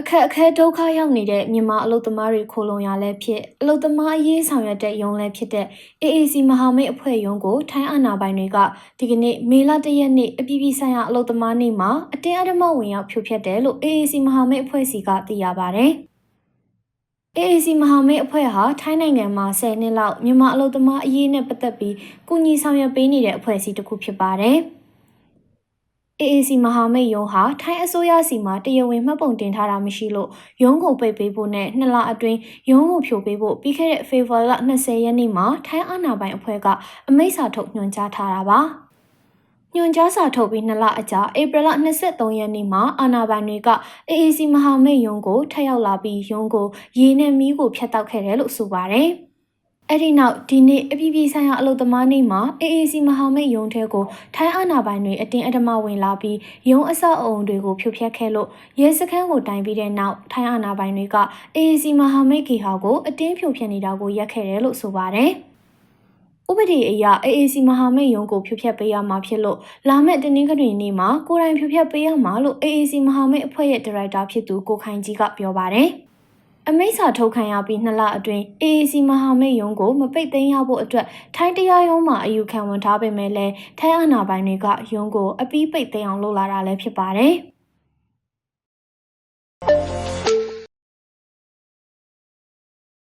အခက်အခဲဒုက္ခရောက်နေတဲ့မြန်မာအလုပ်သမားတွေခိုလုံရလဲဖြစ်အလုပ်သမားအရေးဆောင်ရွက်တဲ့ရုံးလဲဖြစ်တဲ့ AAC မဟာမိတ်အဖွဲ့ရုံးကိုထိုင်းအာဏာပိုင်တွေကဒီကနေ့မေလ၁ရက်နေ့အပြည်ပြည်ဆိုင်ရာအလုပ်သမားနေ့မှာအတင်းအဓမ္မဝင်ရောက်ဖြိုဖျက်တယ်လို့ AAC မဟာမိတ်အဖွဲ့စီကသိရပါဗျ။ AAC မဟာမိတ်အဖွဲ့ဟာထိုင်းနိုင်ငံမှာ10နှစ်လောက်မြန်မာအလုပ်သမားအရေးနဲ့ပတ်သက်ပြီးကုညီဆောင်ရွက်ပေးနေတဲ့အဖွဲ့အစည်းတစ်ခုဖြစ်ပါတယ်။ AAC မဟာမိတ်ရုံးဟာထိုင်းအစိုးရစီမှာတရားဝင်မှတ်ပုံတင်ထားတာမရှိလို့ရုံးကိုပိတ်ပေးဖို့နဲ့နှစ်လအတွင်းရုံးကိုဖြိုပေးဖို့ပြီးခဲ့တဲ့ဖေဖော်ဝါရီလ20ရက်နေ့မှာထိုင်းအာဏာပိုင်အဖွဲ့ကအမိန့်စာထုတ်ညွှန်ကြားထားတာပါညွှန်ကြားစာထုတ်ပြီးနှစ်လအကြာဧပြီလ23ရက်နေ့မှာအာဏာပိုင်တွေက AAC မဟာမိတ်ရုံးကိုထပ်ရောက်လာပြီးရုံးကိုရေနဲ့မီးကိုဖျက်တောက်ခဲ့တယ်လို့ဆိုပါတယ်။ အဲ့ဒီနောက်ဒီနေ့အပြည်ပြည်ဆိုင်ရာအလုပ်သမားနေ့မှာ AAC မဟာမိတ်ရုံးထဲကိုထိုင်းအာဏာပိုင်တွေအတင်းအဓမ္မဝင်လာပြီးရုံးအဆောက်အအုံတွေကိုဖြိုဖျက်ခဲ့လို့ရဲစခန်းကိုတိုင်ပြီးတဲ့နောက်ထိုင်းအာဏာပိုင်တွေက AAC မဟာမိတ်ဂီဟာကိုအတင်းဖြိုဖျက်နေတာကိုရက်ခဲ့တယ်လို့ဆိုပါတယ်။ဥပဒေအရ AAC မဟာမိတ်ရုံးကိုဖြိုဖျက်ပေးရမှာဖြစ်လို့လာမယ့်တနင်္ဂနွေနေ့မှာကိုယ်တိုင်ဖြိုဖျက်ပေးရမှာလို့ AAC မဟာမိတ်အဖွဲ့ရဲ့ဒါရိုက်တာဖြစ်သူကိုခိုင်ကြီးကပြောပါတယ်။ အမိန့်စာထုတ်ခံရပြီးနှစ်လအတွင်း AAC မဟာမိတ်ရုံးကိုမပိတ်သိမ်းရဖို့အတွက်ထိုင်းတရားရုံးမှာအယူခံဝန်ထားပေမဲ့လည်းထိုင်းအာဏာပိုင်တွေကရုံးကိုအပီးပိတ်သိမ်းအောင်လုပ်လာတာလည်းဖြစ်ပါတယ်။